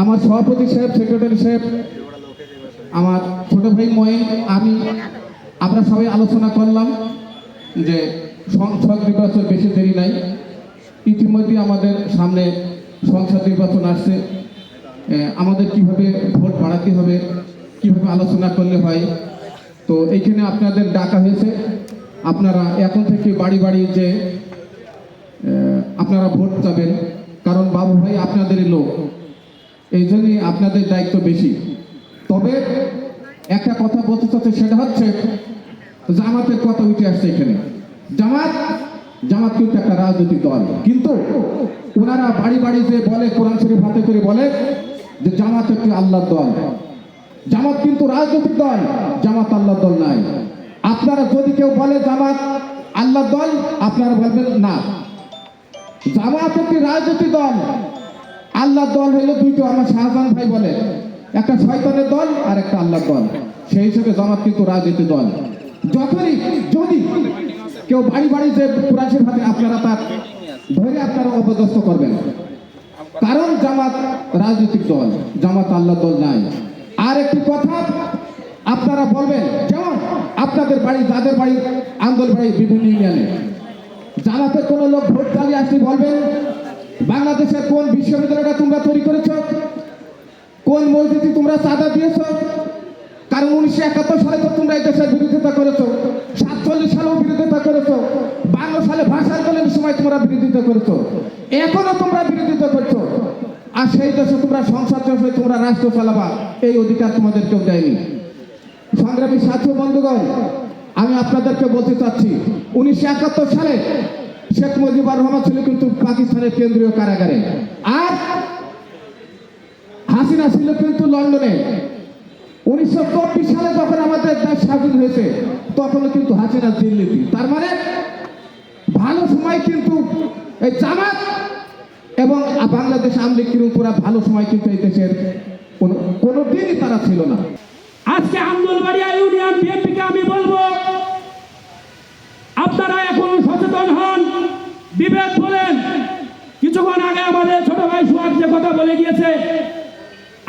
আমার সভাপতি সাহেব সেক্রেটারি সাহেব, আমার ছোট ভাই মহিন আমি, আমরা সবাই আলোচনা করলাম যে সংসদ নির্বাচন বেশি দেরি নাই। ইতিমধ্যে আমাদের সামনে সংসদ নির্বাচন আসছে। আমাদের কীভাবে ভোট বাড়াতে হবে, কীভাবে আলোচনা করলে হয়, তো এইখানে আপনাদের ডাকা হয়েছে। আপনারা এখন থেকে বাড়ি বাড়ি যে আপনারা ভোট যাবেন কারণ বাবু ভাই আপনাদেরই লোক। এই আপনাদের দায়িত্ব বেশি। তবে একটা কথা বলতে চাচ্ছে, সেটা হচ্ছে জামাতের কথা উঠে আসছে এখানে। জামাত জামাত কিন্তু একটা রাজনৈতিক দল। কিন্তু ওনারা বাড়ি বাড়ি যে বলে, কোরআন শরীফ হাতে করে বলে যে জামাত একটি আল্লাহর দল। জামাত কিন্তু রাজনৈতিক দল, জামাত আল্লাহর দল নাই। আপনারা যদি কেউ বলে জামাত আল্লাহর দল, আপনারা বলবেন না। জামাত একটি রাজনৈতিক দল। আল্লাহর দল হলো দুইটো, আমার শাহজাহান ভাই বলে। একটা শয়তানের দল আর একটা আল্লাহর দল। সেই হিসেবে জামাত কিন্তু রাজনীতি দল। যখনই, যদি কেউ বাড়ি বাড়ি যে কুরাশের হাতে আপনারা তার ধরে আপনারা অপদস্থ করবেন। কারণ জামাত রাজনৈতিক দল, জামাত আল্লাহ দল নাই। আর একটি কথা, আপনারা বলবেন, যেমন আপনাদের বাড়ি, যাদের বাড়ি আন্দোলন বাড়ি বিভিন্ন ইউনিয়নে। জানাতে কোনো লোক ভোট চালিয়ে আসলে বলবেন বাংলাদেশের কোন বিশ্ববিদ্যালয়টা তোমরা তৈরি করেছ? কোন মসজিদে তোমরা চাঁদা দিয়েছ? কারণ উনিশশো একাত্তর সালে তো তোমরা এই দেশের বিরোধিতা করেছ। সাতচল্লিশ সালেও বিরোধিতা করেছ। বান্ন সালে ভাষা আন্দোলনের সময় তোমরা বিরোধিতা করেছ। এখনও তোমরা বিরোধিতা করছ। আর সেই দেশে তোমরা সংসার দেশে তোমরা রাষ্ট্র চালাবা। এই অধিকার তোমাদের কেউ দেয়নি। সংগ্রামী সাথী বন্ধুগণ, আমি আপনাদেরকে বলতে চাচ্ছি, উনিশশো একাত্তর সালে শেখ মুজিবুর রহমান ছিল কিন্তু পাকিস্তানের কেন্দ্রীয় কারাগারে। আর হাসিনা ছিল কিন্তু লন্ডনে। উনিশশো চব্বিশ সালে যখন আমাদের দেশ স্বাধীন হয়েছে, তখনও কিন্তু হাসিনা দিল্লিতে। তার মানে ভালো সময় কিন্তু এই জামাত এবং বাংলাদেশ আমলিগ কিন্তু ভালো সময় কিন্তু এই দেশের কোনো কোনো দিনই তারা ছিল না। আজকে আন্দোলবাড়িয়া ইউনিয়ন বিএনপিকে আমি বলব আপনারা এখন সচেতন হন বিবেক বলেন। কিছুক্ষণ আগে আমাদের ছোট ভাই সুহাগ যে কথা বলে গিয়েছে,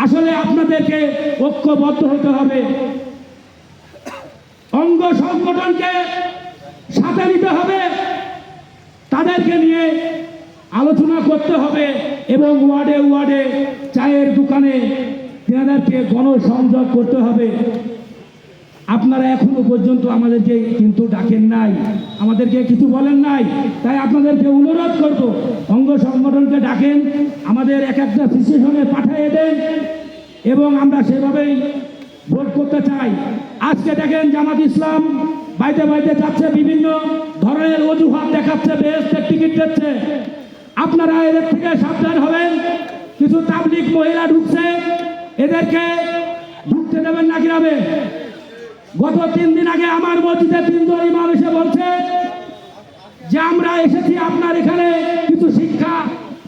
আসলে আপনাদেরকে ঐক্যবদ্ধ হতে হবে। অঙ্গ সংগঠনকে সাথে নিতে হবে। তাদেরকে নিয়ে আলোচনা করতে হবে এবং ওয়ার্ডে ওয়ার্ডে চায়ের দোকানে তেনাদেরকে গণসংযোগ করতে হবে। আপনারা এখনও পর্যন্ত আমাদেরকে কিন্তু ডাকেন নাই। আমাদেরকে কিছু বলেন নাই। তাই আপনাদেরকে অনুরোধ করব, অঙ্গ সংগঠনকে ডাকেন, আমাদের এক একটা সিচুয়েশনে পাঠিয়ে দেন এবং আমরা সেভাবেই ভোট করতে চাই। আজকে দেখেন জামাত ইসলাম বাইতে বাইতে যাচ্ছে, বিভিন্ন ধরনের অজুহাত দেখাচ্ছে বেহেস্তের টিকিট দিচ্ছে। আপনারা এদের থেকে সাবধান হবেন, কিছু তাবলিক মহিলা ঢুকছে, এদেরকে ঢুকতে দেবেন না গ্রামে গত তিন দিন আগে আমার মসজিদে তিনজন ইমাম এসে বলছে যে আমরা এসেছি আপনার এখানে কিছু শিক্ষা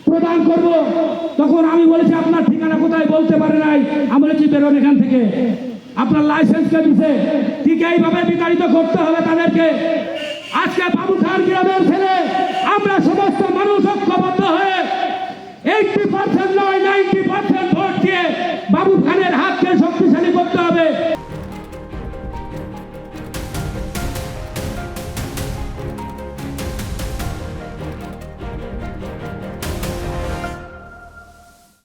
প্রদান করব। তখন আমি বলেছি, আপনার ঠিকানা কোথায়? বলতে পারে নাই। আমি বলেছি, বেরোন এখান থেকে। আপনার লাইসেন্স কে দিছে। ঠিক এইভাবে বিতাড়িত করতে হবে তাদেরকে। আজকে বাবু খান গ্রামের ছেলে, আমরা সমস্ত মানুষ ঐক্যবদ্ধ হয়ে এইটি পার্সেন্ট নয়